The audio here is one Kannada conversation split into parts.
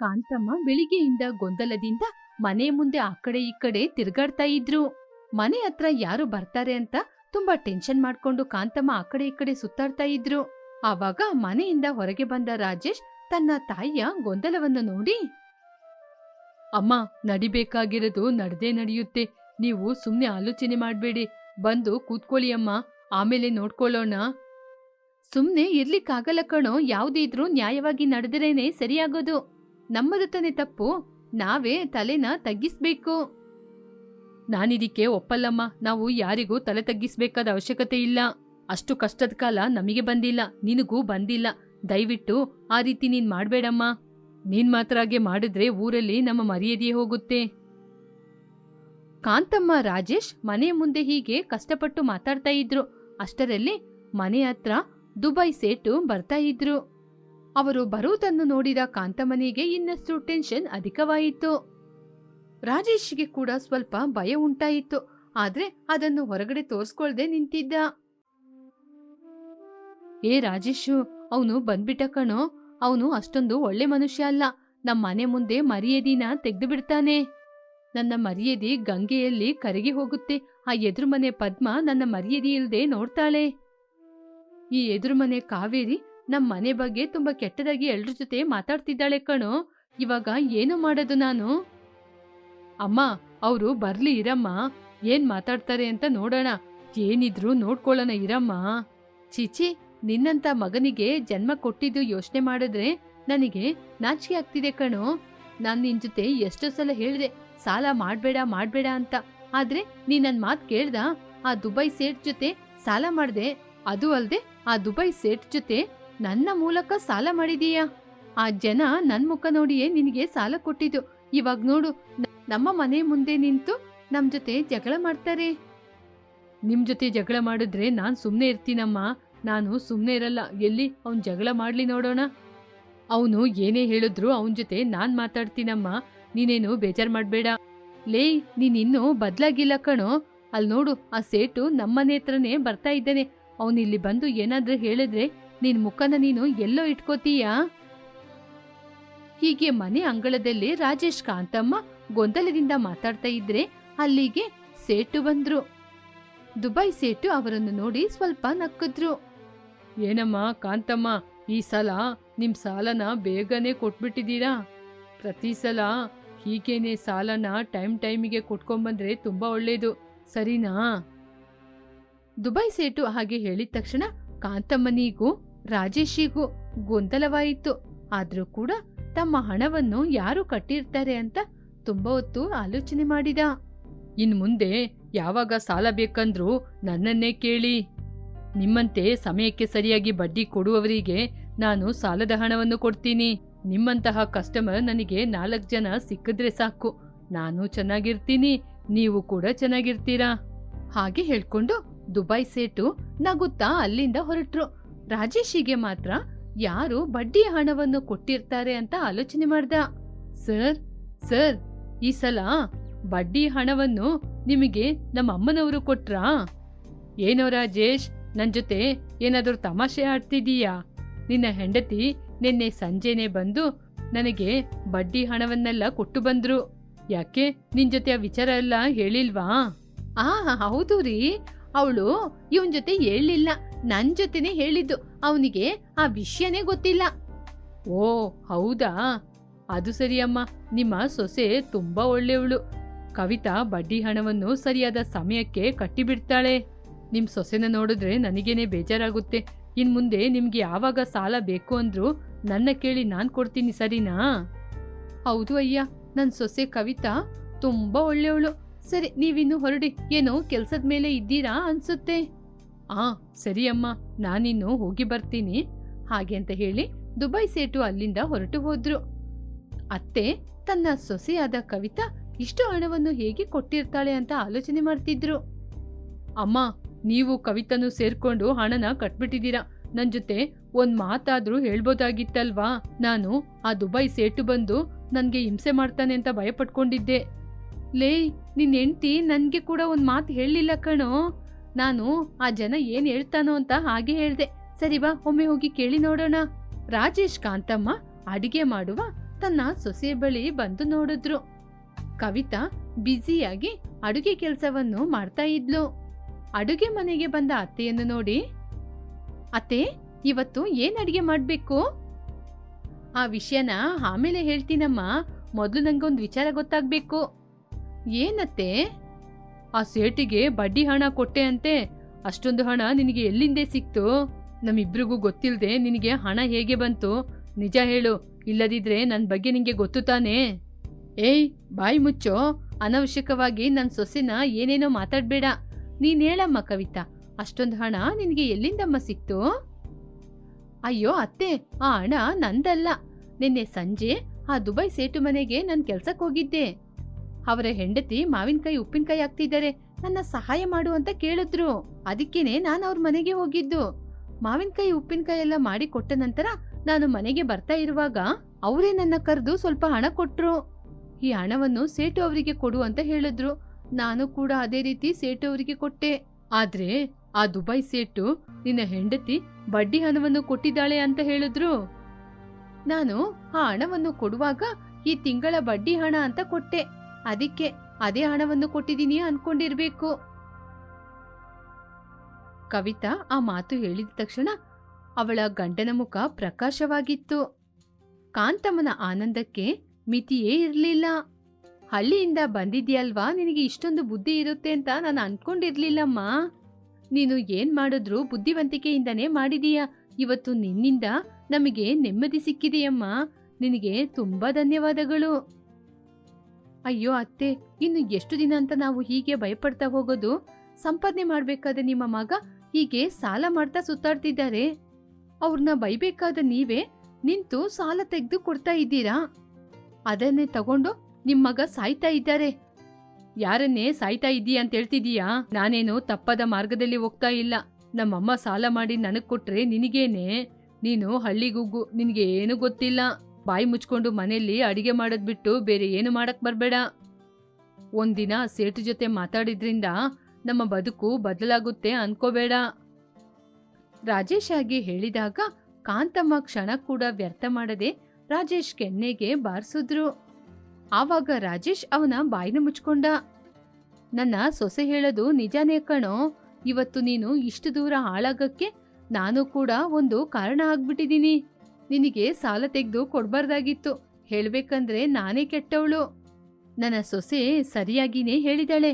ಕಾಂತಮ್ಮ ಬೆಳಿಗ್ಗೆಯಿಂದ ಗೊಂದಲದಿಂದ ಮನೆ ಮುಂದೆ ಆ ಕಡೆ ಈ ಕಡೆ ತಿರ್ಗಾಡ್ತಾ ಇದ್ರು. ಮನೆ ಹತ್ರ ಯಾರು ಬರ್ತಾರೆ ಅಂತ ತುಂಬಾ ಟೆನ್ಷನ್ ಮಾಡ್ಕೊಂಡು ಕಾಂತಮ್ಮ ಆ ಕಡೆ ಈ ಕಡೆ ಸುತ್ತಾಡ್ತಾ ಇದ್ರು. ಆವಾಗ ಮನೆಯಿಂದ ಹೊರಗೆ ಬಂದ ರಾಜೇಶ್ ತನ್ನ ತಾಯಿಯ ಗೊಂದಲವನ್ನು ನೋಡಿ, ಅಮ್ಮ, ನಡಿಬೇಕಾಗಿರೋದು ನಡೆದೇ ನಡೆಯುತ್ತೆ. ನೀವು ಸುಮ್ನೆ ಆಲೋಚನೆ ಮಾಡ್ಬೇಡಿ. ಬಂದು ಕೂತ್ಕೊಳ್ಳಿ ಅಮ್ಮ, ಆಮೇಲೆ ನೋಡ್ಕೊಳ್ಳೋಣ. ಸುಮ್ನೆ ಇರ್ಲಿಕ್ಕಾಗಲ್ಲ ಕಣೋ. ಯಾವ್ದಿದ್ರೂ ನ್ಯಾಯವಾಗಿ ನಡೆದ್ರೇನೆ ಸರಿಯಾಗೋದು. ನಮ್ಮದು ತಾನೇ ತಪ್ಪು. ನಾವೇ ತಲೆನ ತಗ್ಗಿಸ್ಬೇಕು. ನಾನಿದಕ್ಕೆ ಒಪ್ಪಲ್ಲಮ್ಮ. ನಾವು ಯಾರಿಗೂ ತಲೆ ತಗ್ಗಿಸ್ಬೇಕಾದ ಅವಶ್ಯಕತೆ ಇಲ್ಲ. ಅಷ್ಟು ಕಷ್ಟದ ಕಾಲ ನಮಗೆ ಬಂದಿಲ್ಲ. ನಿನಗೂ ಬಂದಿಲ್ಲ. ದಯವಿಟ್ಟು ಆ ರೀತಿ ನೀನ್ ಮಾಡ್ಬೇಡಮ್ಮ. ನೀನ್ ಮಾತ್ರ ಹಾಗೆ ಮಾಡಿದ್ರೆ ಊರಲ್ಲಿ ನಮ್ಮ ಮರ್ಯಾದೆಯೇ ಹೋಗುತ್ತೆ. ಕಾಂತಮ್ಮ, ರಾಜೇಶ್ ಮನೆ ಮುಂದೆ ಹೀಗೆ ಕಷ್ಟಪಟ್ಟು ಮಾತಾಡ್ತಾ ಇದ್ರು. ಅಷ್ಟರಲ್ಲಿ ಮನೆ ಹತ್ರ ದುಬೈ ಸೇಟು ಬರ್ತಾ ಇದ್ರು. ಅವರು ಬರುವುದನ್ನು ನೋಡಿದ ಕಾಂತಮನಿಗೆ ಇನ್ನಷ್ಟು ಟೆನ್ಷನ್ ಅಧಿಕವಾಯಿತು. ರಾಜೇಶ್ಗೆ ಕೂಡ ಸ್ವಲ್ಪ ಭಯ ಉಂಟಾಯಿತು. ಆದ್ರೆ ಅದನ್ನು ಹೊರಗಡೆ ತೋರ್ಸ್ಕೊಳ್ದೆ ನಿಂತಿದ್ದ. ಏ ರಾಜೇಶು, ಅವನು ಬಂದ್ಬಿಟ್ಟ ಕಣೋ. ಅವನು ಅಷ್ಟೊಂದು ಒಳ್ಳೆ ಮನುಷ್ಯ ಅಲ್ಲ. ನಮ್ಮ ಮನೆ ಮುಂದೆ ಮರ್ಯಾದಿನ ತೆಗೆದು ಬಿಡ್ತಾನೆ ನನ್ನ ಮರ್ಯಾದೆ ಗಂಗೆಯಲ್ಲಿ ಕರಗಿ ಹೋಗುತ್ತೆ. ಆ ಎದುರು ಮನೆ ಪದ್ಮ ನನ್ನ ಮರ್ಯಾದಿ ಇಲ್ಲದೆ ನೋಡ್ತಾಳೆ. ಈ ಎದುರು ಮನೆ ಕಾವೇರಿ ನಮ್ ಮನೆ ಬಗ್ಗೆ ತುಂಬಾ ಕೆಟ್ಟದಾಗಿ ಎಲ್ರ ಜೊತೆ ಮಾತಾಡ್ತಿದ್ದಾಳೆ ಕಣೋ. ಇವಾಗ ಏನು ಮಾಡೋದು ನಾನು? ಅಮ್ಮ, ಅವರು ಬರ್ಲಿ ಇರಮ್ಮ. ಏನ್ ಮಾತಾಡ್ತಾರೆ ಅಂತ ನೋಡೋಣ. ಏನಿದ್ರು ನೋಡ್ಕೊಳ್ಳೋಣ ಇರಮ್ಮ. ಚೀಚಿ ನಿನ್ನಂತ ಮಗನಿಗೆ ಜನ್ಮ ಕೊಟ್ಟಿದ್ದು ಯೋಚನೆ ಮಾಡಿದ್ರೆ ನನಗೆ ನಾಚಿಕೆ ಆಗ್ತಿದೆ ಕಣೋ. ನಾನ್ ನಿನ್ ಜೊತೆ ಎಷ್ಟೋ ಸಲ ಹೇಳಿದೆ, ಸಾಲ ಮಾಡ್ಬೇಡ ಮಾಡ್ಬೇಡ ಅಂತ. ಆದ್ರೆ ನೀ ನನ್ ಮಾತ್ ಕೇಳ್ದ? ಆ ದುಬೈ ಸೇಟ್ ಜೊತೆ ಸಾಲ ಮಾಡ್ದೆ? ಅದು ಅಲ್ದೆ ಆ ದುಬೈ ಸೇಟ್ ಜೊತೆ ನನ್ನ ಮೂಲಕ ಸಾಲ ಮಾಡಿದೀಯಾ? ಆ ಜನ ನನ್ ಮುಖ ನೋಡಿಯೇ ನಿನಗೆ ಸಾಲ ಕೊಟ್ಟಿದ್ದು. ಇವಾಗ ನೋಡು, ನಮ್ಮ ಮನೆ ಮುಂದೆ ನಿಂತು ನಮ್ ಜೊತೆ ಜಗಳ ಮಾಡ್ತಾರೆ. ನಿಮ್ ಜೊತೆ ಜಗಳ ಮಾಡಿದ್ರೆ ನಾನ್ ಸುಮ್ನೆ ಇರ್ತೀನಮ್ಮ. ನಾನು ಸುಮ್ನೆ ಇರಲ್ಲ. ಎಲ್ಲಿ ಅವ್ನ್ ಜಗಳ ಮಾಡ್ಲಿ ನೋಡೋಣ? ಅವನು ಏನೇ ಹೇಳಿದ್ರು ಅವನ್ ಜೊತೆ ನಾನ್ ಮಾತಾಡ್ತೀನಮ್ಮ. ನೀನೇನು ಬೇಜಾರ್ ಮಾಡ್ಬೇಡ. ಲೇ, ನೀನ್ ಇನ್ನೂ ಬದ್ಲಾಗಿಲ್ಲ ಕಣೋ. ಅಲ್ಲಿ ನೋಡು, ಆ ಸೇಟು ನಮ್ಮನೆ ಹತ್ರನೇ ಬರ್ತಾ ಇದ್ದಾನೆ. ಅವನು ಇಲ್ಲಿ ಬಂದು ಏನಾದ್ರೂ ಹೇಳಿದ್ರೆ ನಿನ್ ಮುಖನ ನೀನು ಎಲ್ಲೋ ಇಟ್ಕೋತೀಯಾ? ಹೀಗೆ ಮನೆ ಅಂಗಳದಲ್ಲಿ ರಾಜೇಶ್ ಕಾಂತಮ್ಮ ಗೊಂದಲದಿಂದ ಮಾತಾಡ್ತಾ ಇದ್ರೆ ಅಲ್ಲಿಗೆ ಸೇಟು ಬಂದ್ರು. ದುಬೈ ಸೇಟು ಅವರನ್ನು ನೋಡಿ ಸ್ವಲ್ಪ ನಕ್ಕಿದ್ರು. ಏನಮ್ಮ ಕಾಂತಮ್ಮ, ಈ ಸಲ ನಿಮ್ ಸಾಲನ ಬೇಗನೆ ಕೊಟ್ಬಿಟ್ಟಿದ್ದೀರಾ? ಪ್ರತಿ ಸಲ ಹೀಗೇನೆ ಸಾಲನ ಟೈಮ್ ಟೈಮಿಗೆ ಕೊಟ್ಕೊಂಬಂದ್ರೆ ತುಂಬಾ ಒಳ್ಳೇದು, ಸರಿನಾ? ದುಬೈ ಸೇಟು ಹಾಗೆ ಹೇಳಿದ ತಕ್ಷಣ ಕಾಂತಮ್ಮನಿಗೂ ರಾಜೇಶಿಗೂ ಗೊಂದಲವಾಯಿತು. ಆದ್ರೂ ಕೂಡ ತಮ್ಮ ಹಣವನ್ನು ಯಾರು ಕಟ್ಟಿರ್ತಾರೆ ಅಂತ ತುಂಬಾ ಹೊತ್ತು ಆಲೋಚನೆ ಮಾಡಿದ. ಇನ್ ಮುಂದೆ ಯಾವಾಗ ಸಾಲ ಬೇಕಂದ್ರೂ ನನ್ನನ್ನೇ ಕೇಳಿ. ನಿಮ್ಮಂತೆ ಸಮಯಕ್ಕೆ ಸರಿಯಾಗಿ ಬಡ್ಡಿ ಕೊಡುವವರಿಗೆ ನಾನು ಸಾಲದ ಹಣವನ್ನು ಕೊಡ್ತೀನಿ. ನಿಮ್ಮಂತಹ ಕಸ್ಟಮರ್ ನನಗೆ ನಾಲ್ಕು ಜನ ಸಿಕ್ಕಿದ್ರೆ ಸಾಕು. ನಾನು ಚೆನ್ನಾಗಿರ್ತೀನಿ, ನೀವು ಕೂಡ ಚೆನ್ನಾಗಿರ್ತೀರಾ? ಹಾಗೆ ಹೇಳ್ಕೊಂಡು ದುಬೈ ಸೇಟು ನಗುತ್ತಾ ಅಲ್ಲಿಂದ ಹೊರಟ್ರು. ರಾಜೇಶಿಗೆ ಮಾತ್ರ ಯಾರು ಬಡ್ಡಿ ಹಣವನ್ನು ಕೊಟ್ಟಿರ್ತಾರೆ ಅಂತ ಆಲೋಚನೆ ಮಾಡ್ದ. ಸರ್ ಸರ್, ಈ ಸಲ ಬಡ್ಡಿ ಹಣವನ್ನು ನಿಮಗೆ ನಮ್ಮ ಅಮ್ಮನವರು ಕೊಟ್ರಾ? ಏನೋ ರಾಜೇಶ್ ನನ್ನ ಜೊತೆ ಏನಾದರೂ ತಮಾಷೆ ಆಡ್ತಿದೀಯಾ? ನಿನ್ನ ಹೆಂಡತಿ ನಿನ್ನೆ ಸಂಜೆನೆ ಬಂದು ನನಗೆ ಬಡ್ಡಿ ಹಣವನ್ನೆಲ್ಲ ಕೊಟ್ಟು ಬಂದ್ರು. ಯಾಕೆ ನಿನ್ ಜೊತೆ ಆ ವಿಚಾರ ಎಲ್ಲ ಹೇಳಿಲ್ವಾ? ಆ, ಹೌದು ರೀ. ಅವಳು ಇವನ್ ಜೊತೆ ಹೇಳಿಲ್ಲ ನನ್ ಜೊತೆನೆ ಹೇಳಿದ್ದು. ಅವನಿಗೆ ಆ ವಿಷಯನೇ ಗೊತ್ತಿಲ್ಲ. ಓ, ಹೌದಾ? ಅದು ಸರಿಯಮ್ಮ ನಿಮ್ಮ ಸೊಸೆ ತುಂಬಾ ಒಳ್ಳೆಯವಳು. ಕವಿತಾ ಬಡ್ಡಿ ಹಣವನ್ನು ಸರಿಯಾದ ಸಮಯಕ್ಕೆ ಕಟ್ಟಿಬಿಡ್ತಾಳೆ. ನಿಮ್ಮ ಸೊಸೆನ ನೋಡಿದ್ರೆ ನನಗೇನೆ ಬೇಜಾರಾಗುತ್ತೆ. ಇನ್ ಮುಂದೆ ನಿಮ್ಗೆ ಯಾವಾಗ ಸಾಲ ಬೇಕು ಅಂದ್ರು ನನ್ನ ಕೇಳಿ ನಾನು ಕೊಡ್ತೀನಿ, ಸರಿನಾ? ಹೌದು ಅಯ್ಯ. ನನ್ನ ಸೊಸೆ ಕವಿತಾ ತುಂಬಾ ಒಳ್ಳೆಯವಳು. ಸರಿ, ನೀವಿನ್ನು ಹೊರಡಿ. ಏನೋ ಕೆಲ್ಸದ ಮೇಲೆ ಇದ್ದೀರಾ ಅನ್ಸುತ್ತೆ. ಆ, ಸರಿ ಅಮ್ಮ, ನಾನಿನ್ನು ಹೋಗಿ ಬರ್ತೀನಿ. ಹಾಗೆ ಅಂತ ಹೇಳಿ ದುಬೈ ಸೇಟು ಅಲ್ಲಿಂದ ಹೊರಟು ಹೋದ್ರು. ಅತ್ತೆ, ತನ್ನ ಸೊಸೆಯಾದ ಕವಿತಾ ಇಷ್ಟು ಹಣವನ್ನು ಹೇಗೆ ಕೊಟ್ಟಿರ್ತಾಳೆ ಅಂತ ಆಲೋಚನೆ ಮಾಡ್ತಿದ್ರು. ಅಮ್ಮ, ನೀವು ಕವಿತನು ಸೇರ್ಕೊಂಡು ಹಣನ ಕಟ್ಬಿಟ್ಟಿದ್ದೀರಾ. ನನ್ ಜೊತೆ ಒಂದ್ ಮಾತಾದ್ರೂ ಹೇಳ್ಬೋದಾಗಿತ್ತಲ್ವಾ? ನಾನು ಆ ದುಬೈ ಸೇಟು ಬಂದು ನನ್ಗೆ ಹಿಂಸೆ ಮಾಡ್ತಾನೆ ಅಂತ ಭಯ ಪಟ್ಕೊಂಡಿದ್ದೆ ಲೇ ನಿನ್ನ ಹೆಂಡ್ತಿ ನನಗೆ ಕೂಡ ಒಂದು ಮಾತು ಹೇಳಲಿಲ್ಲ ಕಣೋ. ನಾನು ಆ ಜನ ಏನು ಹೇಳ್ತಾನೋ ಅಂತ ಹಾಗೆ ಹೇಳ್ದೆ. ಸರಿ ಬಾ, ಒಮ್ಮೆ ಹೋಗಿ ಕೇಳಿ ನೋಡೋಣ. ರಾಜೇಶ್ ಕಾಂತಮ್ಮ ಅಡಿಗೆ ಮಾಡುವ ತನ್ನ ಸೊಸೆ ಬಳಿ ಬಂದು ನೋಡಿದ್ರು. ಕವಿತಾ ಬ್ಯುಸಿಯಾಗಿ ಅಡುಗೆ ಕೆಲಸವನ್ನು ಮಾಡ್ತಾ ಇದ್ಲು. ಅಡುಗೆ ಮನೆಗೆ ಬಂದ ಅತ್ತೆಯನ್ನು ನೋಡಿ, ಅತ್ತೆ, ಇವತ್ತು ಏನ್ ಅಡಿಗೆ ಮಾಡ್ಬೇಕು? ಆ ವಿಷಯನ ಆಮೇಲೆ ಹೇಳ್ತೀನಮ್ಮ. ಮೊದಲು ನಂಗೊಂದು ವಿಚಾರ ಗೊತ್ತಾಗ್ಬೇಕು. ಏನತ್ತೆ? ಆ ಸೇಟಿಗೆ ಬಡ್ಡಿ ಹಣ ಕೊಟ್ಟೆ ಅಂತೆ, ಅಷ್ಟೊಂದು ಹಣ ನಿನಗೆ ಎಲ್ಲಿಂದೇ ಸಿಕ್ತು? ನಮ್ಮಿಬ್ರಿಗೂ ಗೊತ್ತಿಲ್ಲದೆ ನಿನಗೆ ಹಣ ಹೇಗೆ ಬಂತು? ನಿಜ ಹೇಳು, ಇಲ್ಲದಿದ್ರೆ ನನ್ನ ಬಗ್ಗೆ ನಿನಗೆ ಗೊತ್ತು ತಾನೇ? ಏಯ್, ಬಾಯಿ ಮುಚ್ಚೋ. ಅನವಶ್ಯಕವಾಗಿ ನನ್ನ ಸೊಸೆನ ಏನೇನೋ ಮಾತಾಡ್ಬೇಡ. ನೀನು ಹೇಳಮ್ಮ ಕವಿತಾ, ಅಷ್ಟೊಂದು ಹಣ ನಿನಗೆ ಎಲ್ಲಿಂದಮ್ಮ ಸಿಕ್ತು? ಅಯ್ಯೋ ಅತ್ತೆ, ಆ ಹಣ ನಂದಲ್ಲ. ನಿನ್ನೆ ಸಂಜೆ ಆ ದುಬೈ ಸೇಟು ಮನೆಗೆ ನಾನು ಕೆಲ್ಸಕ್ಕೆ ಹೋಗಿದ್ದೆ ಅವರ ಹೆಂಡತಿ ಮಾವಿನಕಾಯಿ ಉಪ್ಪಿನಕಾಯಿ ಹಾಕ್ತಿದ್ದಾರೆ. ನನ್ನ ಸಹಾಯ ಮಾಡು ಅಂತ ಕೇಳಿದ್ರು. ಅದಕ್ಕೇನೆ ನಾನು ಅವ್ರ ಮನೆಗೆ ಹೋಗಿದ್ದು. ಮಾವಿನಕಾಯಿ ಉಪ್ಪಿನಕಾಯಿ ಎಲ್ಲ ಮಾಡಿ ಕೊಟ್ಟ ನಂತರ ನಾನು ಮನೆಗೆ ಬರ್ತಾ ಇರುವಾಗ ಅವರೇ ನನ್ನ ಕರೆದು ಸ್ವಲ್ಪ ಹಣ ಕೊಟ್ರು. ಈ ಹಣವನ್ನು ಸೇಟು ಅವರಿಗೆ ಕೊಡು ಅಂತ ಹೇಳಿದ್ರು. ನಾನು ಕೂಡ ಅದೇ ರೀತಿ ಸೇಟು ಅವರಿಗೆ ಕೊಟ್ಟೆ. ಆದ್ರೆ ಆ ದುಬೈ ಸೇಟು ನಿನ್ನ ಹೆಂಡತಿ ಬಡ್ಡಿ ಹಣವನ್ನು ಕೊಟ್ಟಿದ್ದಾಳೆ ಅಂತ ಹೇಳಿದ್ರು. ನಾನು ಆ ಹಣವನ್ನು ಕೊಡುವಾಗ ಈ ತಿಂಗಳ ಬಡ್ಡಿ ಹಣ ಅಂತ ಕೊಟ್ಟೆ. ಅದಕ್ಕೆ ಅದೇ ಹಣವನ್ನು ಕೊಟ್ಟಿದ್ದೀನಿ ಅನ್ಕೊಂಡಿರ್ಬೇಕು. ಕವಿತಾ ಆ ಮಾತು ಹೇಳಿದ ತಕ್ಷಣ ಅವಳ ಗಂಡನ ಮುಖ ಪ್ರಕಾಶವಾಗಿತ್ತು. ಕಾಂತಮ್ಮನ ಆನಂದಕ್ಕೆ ಮಿತಿಯೇ ಇರಲಿಲ್ಲ. ಹಳ್ಳಿಯಿಂದ ಬಂದಿದ್ಯಲ್ವಾ? ನಿನಗೆ ಇಷ್ಟೊಂದು ಬುದ್ಧಿ ಇರುತ್ತೆ ಅಂತ ನಾನು ಅನ್ಕೊಂಡಿರ್ಲಿಲ್ಲಮ್ಮ. ನೀನು ಏನ್ ಮಾಡಿದ್ರು ಬುದ್ಧಿವಂತಿಕೆಯಿಂದನೇ ಮಾಡಿದೀಯ. ಇವತ್ತು ನಿನ್ನಿಂದ ನಮಗೆ ನೆಮ್ಮದಿ ಸಿಕ್ಕಿದೆಯಮ್ಮ. ನಿನಗೆ ತುಂಬಾ ಧನ್ಯವಾದಗಳು. ಅಯ್ಯೋ ಅತ್ತೆ, ಇನ್ನು ಎಷ್ಟು ದಿನ ಅಂತ ನಾವು ಹೀಗೆ ಭಯಪಡ್ತಾ ಹೋಗೋದು? ಸಂಪಾದನೆ ಮಾಡ್ಬೇಕಾದ ನಿಮ್ಮ ಮಗ ಹೀಗೆ ಸಾಲ ಮಾಡ್ತಾ ಸುತ್ತಾಡ್ತಿದ್ದಾರೆ. ಅವ್ರನ್ನ ಬೈಬೇಕಾದ ನೀವೇ ನಿಂತು ಸಾಲ ತೆಗೆದು ಕೊಡ್ತಾ ಇದ್ದೀರಾ? ಅದನ್ನೇ ತಗೊಂಡು ನಿಮ್ಮ ಮಗ ಸಾಯ್ತಾ ಇದ್ದಾರೆ. ಯಾರನ್ನೇ ಸಾಯ್ತಾ ಇದ್ದೀಯ ಅಂತ ಹೇಳ್ತಿದೀಯಾ ನಾನೇನು ತಪ್ಪದ ಮಾರ್ಗದಲ್ಲಿ ಹೋಗ್ತಾ ಇಲ್ಲ. ನಮ್ಮಮ್ಮ ಸಾಲ ಮಾಡಿ ನನಗ್ ಕೊಟ್ರೆ ನಿನಗೇನೆ? ನೀನು ಹಳ್ಳಿಗುಗ್ಗು ನಿನಗೆ ಏನು ಗೊತ್ತಿಲ್ಲ. ಬಾಯಿ ಮುಚ್ಕೊಂಡು ಮನೆಯಲ್ಲಿ ಅಡಿಗೆ ಮಾಡೋದ್ ಬಿಟ್ಟು ಬೇರೆ ಏನು ಮಾಡಕ್ ಬರಬೇಡ. ಒಂದಿನ ಸೇಟು ಜೊತೆ ಮಾತಾಡಿದ್ರಿಂದ ನಮ್ಮ ಬದುಕು ಬದಲಾಗುತ್ತೆ ಅನ್ಕೋಬೇಡ. ರಾಜೇಶ್ ಆಗಿ ಹೇಳಿದಾಗ ಕಾಂತಮ್ಮ ಕ್ಷಣ ಕೂಡ ವ್ಯರ್ಥ ಮಾಡದೆ ರಾಜೇಶ್ ಕೆನ್ನೆಗೆ ಬಾರಿಸಿದ್ರು. ಆವಾಗ ರಾಜೇಶ್ ಅವನ ಬಾಯಿನ ಮುಚ್ಕೊಂಡ. ನನ್ನ ಸೊಸೆ ಹೇಳೋದು ನಿಜಾನೇ ಕಣೋ, ಇವತ್ತು ನೀನು ಇಷ್ಟು ದೂರ ಹಾಳಾಗಕ್ಕೆ ನಾನು ಕೂಡ ಒಂದು ಕಾರಣ ಆಗ್ಬಿಟ್ಟಿದೀನಿ ನಿನಗೆ ಸಾಲ ತೆಗೆದು ಕೊಡ್ಬಾರ್ದಾಗಿತ್ತು. ಹೇಳ್ಬೇಕಂದ್ರೆ ನಾನೇ ಕೆಟ್ಟವಳು. ನನ್ನ ಸೊಸೆ ಸರಿಯಾಗಿನೇ ಹೇಳಿದಾಳೆ.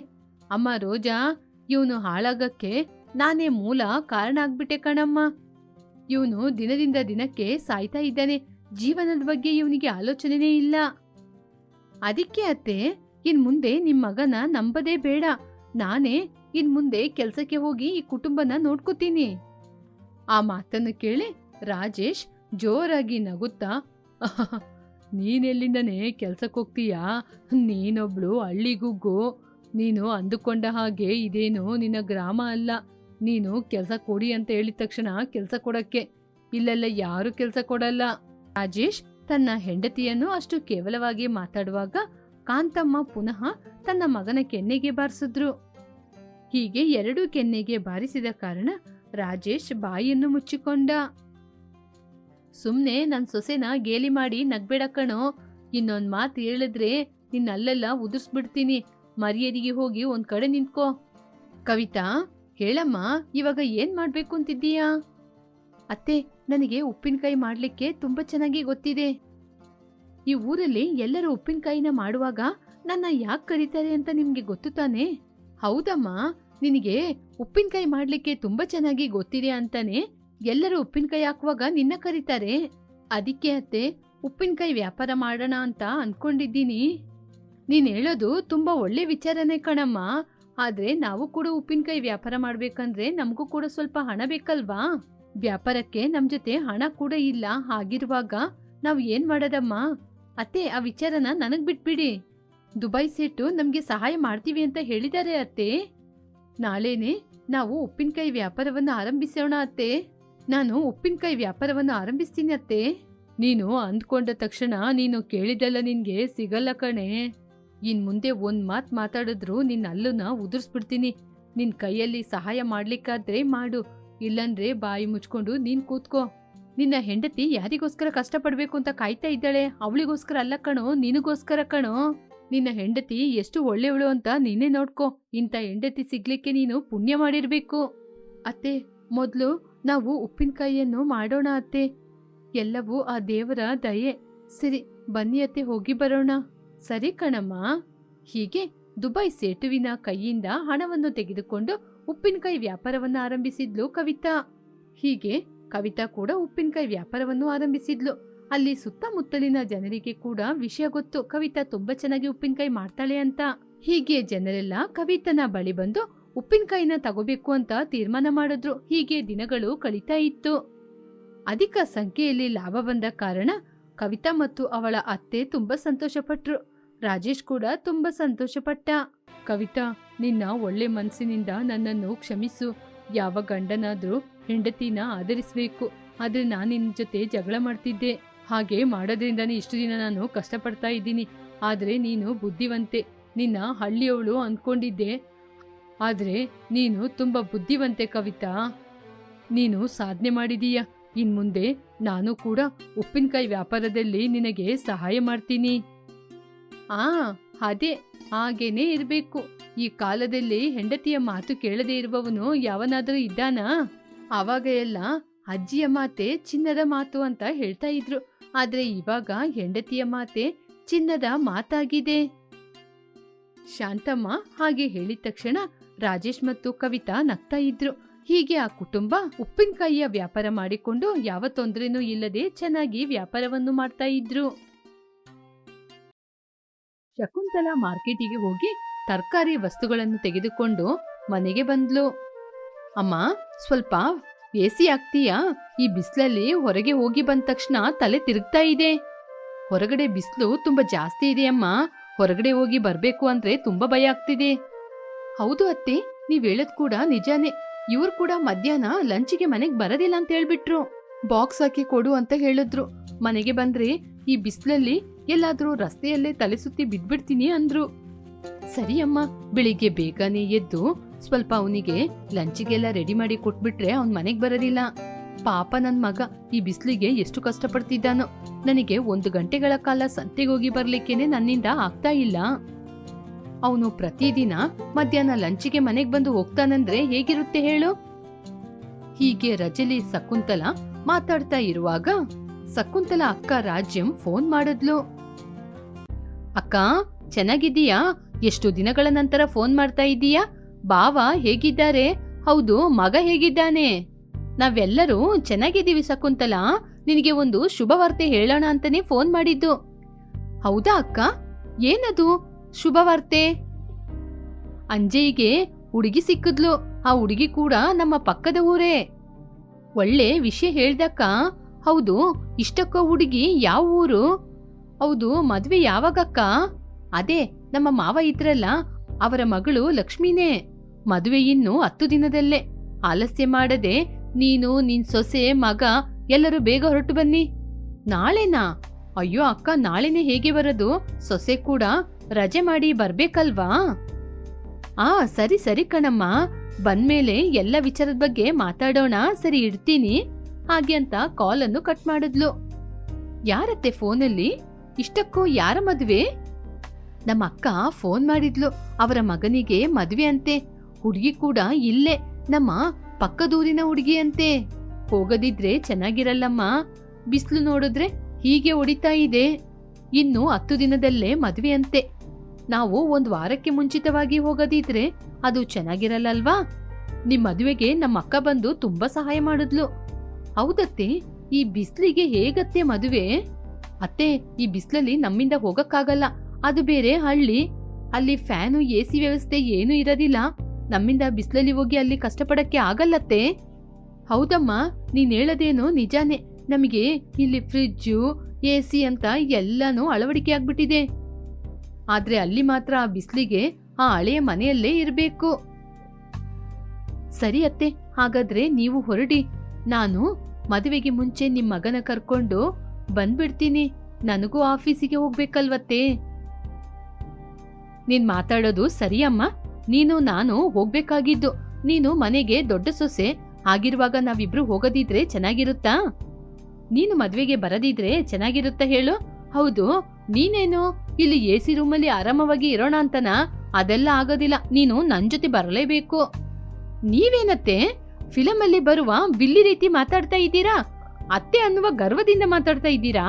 ಅಮ್ಮ ರೋಜಾ, ಇವನು ಹಾಳಾಗಕ್ಕೆ ನಾನೇ ಮೂಲ ಕಾರಣ ಆಗ್ಬಿಟ್ಟೆ ಕಣಮ್ಮ. ಇವನು ದಿನದಿಂದ ದಿನಕ್ಕೆ ಸಾಯ್ತಾ ಇದ್ದಾನೆ. ಜೀವನದ ಬಗ್ಗೆ ಇವನಿಗೆ ಆಲೋಚನೆನೇ ಇಲ್ಲ. ಅದಕ್ಕೆ ಅತ್ತೆ, ಇನ್ ಮುಂದೆ ನಿಮ್ ಮಗನ ನಂಬದೇ ಬೇಡ. ನಾನೇ ಇನ್ ಮುಂದೆ ಕೆಲ್ಸಕ್ಕೆ ಹೋಗಿ ಈ ಕುಟುಂಬನ ನೋಡ್ಕೋತೀನಿ. ಆ ಮಾತನ್ನು ಕೇಳಿ ರಾಜೇಶ್ ಜೋರಾಗಿ ನಗುತ್ತಾ ನೀನೆಲ್ಲಿಂದನೇ ಕೆಲ್ಸಕ್ಕೆ ಹೋಗ್ತೀಯಾ? ನೀನೊಬ್ಳು ಹಳ್ಳಿಗುಗ್ಗು ನೀನು ಅಂದುಕೊಂಡ ಹಾಗೆ ಇದೇನು ನಿನ್ನ ಗ್ರಾಮ ಅಲ್ಲ. ನೀನು ಕೆಲಸ ಕೊಡಿ ಅಂತ ಹೇಳಿದ ತಕ್ಷಣ ಕೆಲಸ ಕೊಡಕ್ಕೆ. ಇಲ್ಲೆಲ್ಲ ಯಾರು ಕೆಲಸ ಕೊಡಲ್ಲ. ರಾಜೇಶ್ ತನ್ನ ಹೆಂಡತಿಯನ್ನು ಅಷ್ಟು ಕೇವಲವಾಗಿ ಮಾತಾಡುವಾಗ ಕಾಂತಮ್ಮ ಪುನಃ ತನ್ನ ಮಗನ ಕೆನ್ನೆಗೆ ಬಾರಿಸಿದ್ರು. ಹೀಗೆ ಎರಡು ಕೆನ್ನೆಗೆ ಬಾರಿಸಿದ ಕಾರಣ ರಾಜೇಶ್ ಬಾಯಿಯನ್ನು ಮುಚ್ಚಿಕೊಂಡ. ಸುಮ್ನೆ ನನ್ನ ಸೊಸೆನ ಗೇಲಿ ಮಾಡಿ ನಗ್ಬೇಡ ಕಣೋ. ಇನ್ನೊಂದ್ ಮಾತು ಹೇಳಿದ್ರೆ ನಿನ್ನ ಅಲ್ಲೆಲ್ಲ ಉದುರ್ಸ್ಬಿಡ್ತೀನಿ. ಮರ್ಯಾದಿಗೆ ಹೋಗಿ ಒಂದ್ ಕಡೆ ನಿಂತ್ಕೋ. ಕವಿತಾ, ಹೇಳಮ್ಮ, ಇವಾಗ ಏನ್ ಮಾಡ್ಬೇಕು ಅಂತಿದ್ದೀಯಾ? ಅತ್ತೆ, ನನಗೆ ಉಪ್ಪಿನಕಾಯಿ ಮಾಡ್ಲಿಕ್ಕೆ ತುಂಬಾ ಚೆನ್ನಾಗಿ ಗೊತ್ತಿದೆ. ಈ ಊರಲ್ಲಿ ಎಲ್ಲರೂ ಉಪ್ಪಿನಕಾಯಿನ ಮಾಡುವಾಗ ನನ್ನ ಯಾಕೆ ಕರೀತಾರೆ ಅಂತ ನಿಮ್ಗೆ ಗೊತ್ತು ತಾನೆ? ಹೌದಮ್ಮ, ನಿನಗೆ ಉಪ್ಪಿನಕಾಯಿ ಮಾಡ್ಲಿಕ್ಕೆ ತುಂಬಾ ಚೆನ್ನಾಗಿ ಗೊತ್ತಿದೆ ಅಂತಾನೆ ಎಲ್ಲರೂ ಉಪ್ಪಿನಕಾಯಿ ಹಾಕುವಾಗ ನಿನ್ನ ಕರೀತಾರೆ. ಅದಕ್ಕೆ ಅತ್ತೆ, ಉಪ್ಪಿನಕಾಯಿ ವ್ಯಾಪಾರ ಮಾಡೋಣ ಅಂತ ಅನ್ಕೊಂಡಿದ್ದೀನಿ. ನೀನು ಹೇಳೋದು ತುಂಬಾ ಒಳ್ಳೆ ವಿಚಾರನೇ ಕಣಮ್ಮ. ಆದರೆ ನಾವು ಕೂಡ ಉಪ್ಪಿನಕಾಯಿ ವ್ಯಾಪಾರ ಮಾಡ್ಬೇಕಂದ್ರೆ ನಮಗೂ ಕೂಡ ಸ್ವಲ್ಪ ಹಣ ಬೇಕಲ್ವಾ? ವ್ಯಾಪಾರಕ್ಕೆ ನಮ್ಮ ಜೊತೆ ಹಣ ಕೂಡ ಇಲ್ಲ. ಹಾಗಿರುವಾಗ ನಾವು ಏನು ಮಾಡೋದಮ್ಮ? ಅತ್ತೆ, ಆ ವಿಚಾರನ ನನಗೆ ಬಿಟ್ಬಿಡಿ. ದುಬೈ ಸೇಟು ನಮಗೆ ಸಹಾಯ ಮಾಡ್ತೀವಿ ಅಂತ ಹೇಳಿದ್ದಾರೆ ಅತ್ತೆ. ನಾಳೆನೆ ನಾವು ಉಪ್ಪಿನಕಾಯಿ ವ್ಯಾಪಾರವನ್ನು ಆರಂಭಿಸೋಣ ಅತ್ತೆ. ನಾನು ಉಪ್ಪಿನಕಾಯಿ ವ್ಯಾಪಾರವನ್ನು ಆರಂಭಿಸ್ತೀನಿ ಅತ್ತೆ. ನೀನು ಅಂದ್ಕೊಂಡ ತಕ್ಷಣ ನೀನು ಕೇಳಿದೆಲ್ಲ ನಿನ್ಗೆ ಸಿಗಲ್ಲ ಕಣೆ. ಇನ್ ಮುಂದೆ ಒಂದ್ ಮಾತ್ ಮಾತಾಡಿದ್ರು ನಿನ್ನ ಅಲ್ಲುನ ಉದುರ್ಸ್ಬಿಡ್ತೀನಿ. ನಿನ್ ಕೈಯಲ್ಲಿ ಸಹಾಯ ಮಾಡ್ಲಿಕ್ಕಾದ್ರೆ ಮಾಡು. ಇಲ್ಲಂದ್ರೆ ಬಾಯಿ ಮುಚ್ಕೊಂಡು ನೀನ್ ಕೂತ್ಕೋ. ನಿನ್ನ ಹೆಂಡತಿ ಯಾರಿಗೋಸ್ಕರ ಕಷ್ಟಪಡ್ಬೇಕು ಅಂತ ಕಾಯ್ತಾ ಇದ್ದಾಳೆ? ಅವಳಿಗೋಸ್ಕರ ಅಲ್ಲ ಕಣೋ, ನಿನಗೋಸ್ಕರ ಕಣೋ. ನಿನ್ನ ಹೆಂಡತಿ ಎಷ್ಟು ಒಳ್ಳೆಯವಳು ಅಂತ ನೀನೇ ನೋಡ್ಕೋ. ಇಂಥ ಹೆಂಡತಿ ಸಿಗ್ಲಿಕ್ಕೆ ನೀನು ಪುಣ್ಯ ಮಾಡಿರ್ಬೇಕು. ಅತ್ತೆ, ಮೊದಲು ನಾವು ಉಪ್ಪಿನಕಾಯಿಯನ್ನು ಮಾಡೋಣ ಅತ್ತೆ. ಎಲ್ಲವೂ ಆ ದೇವರ ದಯೆ. ಸರಿ, ಬನ್ನಿ ಅತ್ತೆ, ಹೋಗಿ ಬರೋಣ. ಸರಿ ಕಣಮ್ಮ. ಹೀಗೆ ದುಬೈ ಸೇಟುವಿನ ಕೈಯಿಂದ ಹಣವನ್ನು ತೆಗೆದುಕೊಂಡು ಉಪ್ಪಿನಕಾಯಿ ವ್ಯಾಪಾರವನ್ನು ಆರಂಭಿಸಿದ್ಲು ಕವಿತಾ. ಹೀಗೆ ಕವಿತಾ ಕೂಡ ಉಪ್ಪಿನಕಾಯಿ ವ್ಯಾಪಾರವನ್ನು ಆರಂಭಿಸಿದ್ಲು. ಅಲ್ಲಿ ಸುತ್ತಮುತ್ತಲಿನ ಜನರಿಗೆ ಕೂಡ ವಿಷಯ ಗೊತ್ತು. ಕವಿತಾ ತುಂಬಾ ಚೆನ್ನಾಗಿ ಉಪ್ಪಿನಕಾಯಿ ಮಾಡ್ತಾಳೆ ಅಂತ. ಹೀಗೆ ಜನರೆಲ್ಲ ಕವಿತನ ಬಳಿ ಬಂದು ಉಪ್ಪಿನಕಾಯಿನ ತಗೋಬೇಕು ಅಂತ ತೀರ್ಮಾನ ಮಾಡಿದ್ರು. ಹೀಗೆ ದಿನಗಳು ಕಳೀತಾ ಇತ್ತು. ಅಧಿಕ ಸಂಖ್ಯೆಯಲ್ಲಿ ಲಾಭ ಬಂದ ಕಾರಣ ಕವಿತಾ ಮತ್ತು ಅವಳ ಅತ್ತೆ ತುಂಬಾ ಸಂತೋಷಪಟ್ರು. ರಾಜೇಶ್ ಕೂಡ ತುಂಬಾ ಸಂತೋಷಪಟ್ಟ. ಕವಿತಾ, ನಿನ್ನ ಒಳ್ಳೆ ಮನಸ್ಸಿನಿಂದ ನನ್ನನ್ನು ಕ್ಷಮಿಸು. ಯಾವ ಗಂಡನಾದ್ರೂ ಹೆಂಡತಿನ ಆಧರಿಸಬೇಕು. ಆದ್ರೆ ನಾನು ನಿನ್ನ ಜೊತೆ ಜಗಳ ಮಾಡ್ತಿದ್ದೆ. ಹಾಗೆ ಮಾಡೋದ್ರಿಂದಾನೇ ಇಷ್ಟು ದಿನ ನಾನು ಕಷ್ಟಪಡ್ತಾ ಇದ್ದೀನಿ. ಆದ್ರೆ ನೀನು ಬುದ್ಧಿವಂತೆ. ನಿನ್ನ ಹಳ್ಳಿಯವಳು ಅನ್ಕೊಂಡಿದ್ದೆ. ಆದ್ರೆ ನೀನು ತುಂಬಾ ಬುದ್ಧಿವಂತೆ ಕವಿತಾ. ನೀನು ಸಾಧನೆ ಮಾಡಿದೀಯ. ಇನ್ಮುಂದೆ ನಾನು ಕೂಡ ಉಪ್ಪಿನಕಾಯಿ ವ್ಯಾಪಾರದಲ್ಲಿ ನಿನಗೆ ಸಹಾಯ ಮಾಡ್ತೀನಿ. ಆ, ಅದೇ, ಹಾಗೇನೇ ಇರಬೇಕು. ಈ ಕಾಲದಲ್ಲಿ ಹೆಂಡತಿಯ ಮಾತು ಕೇಳದೆ ಇರುವವನು ಯಾವನಾದರೂ ಇದ್ದಾನಾ? ಆವಾಗ ಎಲ್ಲ ಅಜ್ಜಿಯ ಮಾತೆ ಚಿನ್ನದ ಮಾತು ಅಂತ ಹೇಳ್ತಾ ಇದ್ರು. ಆದ್ರೆ ಇವಾಗ ಹೆಂಡತಿಯ ಮಾತೆ ಚಿನ್ನದ ಮಾತಾಗಿದೆ. ಶಾಂತಮ್ಮ ಹಾಗೆ ಹೇಳಿದ ತಕ್ಷಣ ರಾಜೇಶ್ ಮತ್ತು ಕವಿತಾ ನಗ್ತಾ ಇದ್ರು. ಹೀಗೆ ಆ ಕುಟುಂಬ ಉಪ್ಪಿನಕಾಯಿಯ ವ್ಯಾಪಾರ ಮಾಡಿಕೊಂಡು ಯಾವ ತೊಂದರೆನೂ ಇಲ್ಲದೆ ಚೆನ್ನಾಗಿ ವ್ಯಾಪಾರವನ್ನು ಮಾಡ್ತಾ ಇದ್ರು. ಶಕುಂತಲಾ ಮಾರ್ಕೆಟಿಗೆ ಹೋಗಿ ತರಕಾರಿ ವಸ್ತುಗಳನ್ನು ತೆಗೆದುಕೊಂಡು ಮನೆಗೆ ಬಂದ್ಲು. ಅಮ್ಮ, ಸ್ವಲ್ಪ ಎಸಿ ಆಗ್ತೀಯಾ? ಈ ಬಿಸಿಲಲ್ಲಿ ಹೊರಗೆ ಹೋಗಿ ಬಂದ ತಕ್ಷಣ ತಲೆ ತಿರುಗ್ತಾ ಇದೆ. ಹೊರಗಡೆ ಬಿಸಿಲು ತುಂಬಾ ಜಾಸ್ತಿ ಇದೆ ಅಮ್ಮ. ಹೊರಗಡೆ ಹೋಗಿ ಬರ್ಬೇಕು ಅಂದ್ರೆ ತುಂಬಾ ಭಯ ಆಗ್ತಿದೆ. ಹೌದು ಅತ್ತೆ, ನೀವ್ ಹೇಳದ್ ಕೂಡ ನಿಜಾನೇ. ಇವ್ರು ಕೂಡ ಮಧ್ಯಾಹ್ನ ಲಂಚಿಗೆ ಮನೆಗ್ ಬರೋದಿಲ್ಲ ಅಂತ ಹೇಳ್ಬಿಟ್ರು. ಬಾಕ್ಸ್ ಹಾಕಿ ಕೊಡು ಅಂತ ಹೇಳಿದ್ರು. ಮನೆಗೆ ಬಂದ್ರೆ ಈ ಬಿಸಿಲಲ್ಲಿ ಎಲ್ಲಾದ್ರೂ ರಸ್ತೆಯಲ್ಲೇ ತಲೆ ಸುತ್ತಿ ಬಿದ್ಬಿಡ್ತೀನಿ ಅಂದ್ರು. ಸರಿ ಅಮ್ಮ, ಬೆಳಿಗ್ಗೆ ಬೇಗನೆ ಎದ್ದು ಸ್ವಲ್ಪ ಅವನಿಗೆ ಲಂಚಿಗೆಲ್ಲ ರೆಡಿ ಮಾಡಿ ಕೊಟ್ಬಿಟ್ರೆ ಅವ್ನ್ ಮನೆಗ್ ಬರೋದಿಲ್ಲ. ಪಾಪ ನನ್ ಮಗ ಈ ಬಿಸ್ಲಿಗೆ ಎಷ್ಟು ಕಷ್ಟಪಡ್ತಿದ್ದಾನೋ. ನನಗೆ ಒಂದು ಗಂಟೆಗಳ ಕಾಲ ಸಂತೆಗೋಗಿ ಬರ್ಲಿಕ್ಕೇನೆ ನನ್ನಿಂದ ಆಗ್ತಾ ಇಲ್ಲ. ಅವನು ಪ್ರತಿದಿನ ಮಧ್ಯಾಹ್ನ ಲಂಚಿಗೆ ಮನೆಗ್ ಬಂದು ಹೋಗ್ತಾನಂದ್ರೆ ಹೇಗಿರುತ್ತೆ ಹೇಳು? ಹೀಗೆ ರಜಲಿ ಶಕುಂತಲ ಮಾತಾಡ್ತಾ ಇರುವಾಗ ಶಕುಂತಲ ಅಕ್ಕ ರಾಜ್ಯಂ ಫೋನ್ ಮಾಡಿದ್ಲು. ಅಕ್ಕ, ಚೆನ್ನಾಗಿದ್ದೀಯಾ? ಎಷ್ಟು ದಿನಗಳ ನಂತರ ಫೋನ್ ಮಾಡ್ತಾ ಇದ್ದೀಯಾ? ಬಾವ ಹೇಗಿದ್ದಾರೆ? ಹೌದು, ಮಗ ಹೇಗಿದ್ದಾನೆ? ನಾವೆಲ್ಲರೂ ಚೆನ್ನಾಗಿದ್ದೀವಿ ಶಕುಂತಲ. ನಿನಗೆ ಒಂದು ಶುಭವಾರ್ತೆ ಹೇಳೋಣ ಅಂತಾನೆ ಫೋನ್ ಮಾಡಿದ್ದು. ಹೌದಾ ಅಕ್ಕ? ಏನದು? ಶುಭ ವಾರ್ತೆ ಅಂಜಯ್ಗೆ ಹುಡುಗಿ ಸಿಕ್ಕಿದ್ಲು. ಆ ಹುಡುಗಿ ಕೂಡ ನಮ್ಮ ಪಕ್ಕದ ಊರೇ. ಒಳ್ಳೆ ವಿಷಯ ಹೇಳ್ದಕ್ಕ, ಹೌದು, ಇಷ್ಟಕ್ಕ ಹುಡುಗಿ ಯಾವ ಊರು? ಹೌದು, ಮದ್ವೆ ಯಾವಾಗಕ್ಕ? ಅದೇ, ನಮ್ಮ ಮಾವ ಇದ್ರಲ್ಲ, ಅವರ ಮಗಳು ಲಕ್ಷ್ಮೀನೇ. ಮದುವೆ ಇನ್ನು ಹತ್ತು ದಿನದಲ್ಲೇ. ಆಲಸ್ಯ ಮಾಡದೆ, ನೀನು, ನಿನ್ ಸೊಸೆ, ಮಗ, ಎಲ್ಲರೂ ಬೇಗ ಹೊರಟು ಬನ್ನಿ. ನಾಳೆನಾ? ಅಯ್ಯೋ, ಅಕ್ಕ ನಾಳೆನೆ ಹೇಗೆ ಬರೋದು? ಸೊಸೆ ಕೂಡ ರಜೆ ಮಾಡಿ ಬರ್ಬೇಕಲ್ವಾ? ಆ, ಸರಿ ಸರಿ ಕಣಮ್ಮ. ಬಂದ್ಮೇಲೆ ಎಲ್ಲ ವಿಚಾರದ ಬಗ್ಗೆ ಮಾತಾಡೋಣ. ಸರಿ, ಇಡ್ತೀನಿ. ಹಾಗೆ ಅಂತ ಕಾಲನ್ನು ಕಟ್ ಮಾಡಿದ್ಲು. ಯಾರತ್ತೆ ಫೋನಲ್ಲಿ? ಇಷ್ಟಕ್ಕೂ ಯಾರ ಮದುವೆ? ನಮ್ಮ ಅಕ್ಕ ಫೋನ್ ಮಾಡಿದ್ಲು. ಅವರ ಮಗನಿಗೆ ಮದುವೆ ಅಂತೆ. ಹುಡುಗಿ ಕೂಡ ಇಲ್ಲೇ. ನಮ್ಮ ಪಕ್ಕದೂರಿನ ಹುಡುಗಿ ಅಂತೆ. ಹೋಗದಿದ್ರೆ ಚೆನ್ನಾಗಿರಲ್ಲಮ್ಮ. ಬಿಸಿಲು ನೋಡಿದ್ರೆ ಹೀಗೆ ಹೊಡಿತಾ ಇದೆ. ಇನ್ನು ಹತ್ತು ದಿನದಲ್ಲೇ ಮದುವೆ ಅಂತೆ. ನಾವು ಒಂದು ವಾರಕ್ಕೆ ಮುಂಚಿತವಾಗಿ ಹೋಗದಿದ್ರೆ ಅದು ಚೆನ್ನಾಗಿರಲ್ಲಲ್ವಾ? ನಿಮ್ ಮದುವೆಗೆ ನಮ್ಮ ಅಕ್ಕ ಬಂದು ತುಂಬಾ ಸಹಾಯ ಮಾಡಿದ್ಲು. ಹೌದತ್ತೆ, ಈ ಬಿಸ್ಲಿಗೆ ಹೇಗತ್ತೆ ಮದುವೆ? ಅತ್ತೆ, ಈ ಬಿಸ್ಲಲ್ಲಿ ನಮ್ಮಿಂದ ಹೋಗಕ್ಕಾಗಲ್ಲ. ಅದು ಬೇರೆ ಹಳ್ಳಿ. ಅಲ್ಲಿ ಫ್ಯಾನು, ಎ ಸಿ ವ್ಯವಸ್ಥೆ ಏನೂ ಇರೋದಿಲ್ಲ. ನಮ್ಮಿಂದ ಬಿಸ್ಲಲ್ಲಿ ಹೋಗಿ ಅಲ್ಲಿ ಕಷ್ಟಪಡಕ್ಕೆ ಆಗಲ್ಲತ್ತೆ. ಹೌದಮ್ಮ, ನೀನ್ ಹೇಳದೇನು ನಿಜಾನೇ. ನಮಗೆ ಇಲ್ಲಿ ಫ್ರಿಜ್ಜು ಎ ಸಿ ಅಂತ ಎಲ್ಲಾನು ಅಳವಡಿಕೆ ಆಗ್ಬಿಟ್ಟಿದೆ. ಆದ್ರೆ ಅಲ್ಲಿ ಮಾತ್ರ ಆ ಬಿಸ್ಲಿಗೆ ಆ ಹಳೆಯ ಮನೆಯಲ್ಲೇ ಇರಬೇಕು. ಸರಿ ಅತ್ತೆ, ಹಾಗಾದ್ರೆ ನೀವು ಹೊರಡಿ. ನಾನು ಮದುವೆಗೆ ಮುಂಚೆ ನಿಮ್ಮ ಮಗನ ಕರ್ಕೊಂಡು ಬಂದ್ಬಿಡ್ತೀನಿ. ನನಗೂ ಆಫೀಸಿಗೆ ಹೋಗ್ಬೇಕಲ್ವತ್ತೆ? ನೀನ್ ಮಾತಾಡೋದು ಸರಿಯಮ್ಮ. ನೀನು, ನಾನು ಹೋಗ್ಬೇಕಾಗಿದ್ದು. ನೀನು ಮನೆಗೆ ದೊಡ್ಡ ಸೊಸೆ ಆಗಿರುವಾಗ ನಾವಿಬ್ರು ಹೋಗದಿದ್ರೆ ಚೆನ್ನಾಗಿರುತ್ತಾ? ನೀನು ಮದ್ವೆಗೆ ಬರದಿದ್ರೆ ಚೆನ್ನಾಗಿರುತ್ತಾ ಹೇಳು? ಹೌದು ನೀನೇನು? ಇಲ್ಲಿ ಎ ಸಿ ರೂಮಲ್ಲಿ ಆರಾಮವಾಗಿ ಇರೋಣ ಅಂತನ? ಅದೆಲ್ಲ ಆಗೋದಿಲ್ಲ. ನೀನು ನನ್ ಜೊತೆ ಬರಲೇಬೇಕು. ನೀವೇನತ್ತೆ? ಫಿಲಮ್ ಅಲ್ಲಿ ಬರುವ ಬಿಲ್ಲಿ ರೀತಿ ಮಾತಾಡ್ತಾ ಇದ್ದೀರಾ? ಅತ್ತೆ ಅನ್ನುವ ಗರ್ವದಿಂದ ಮಾತಾಡ್ತಾ ಇದ್ದೀರಾ?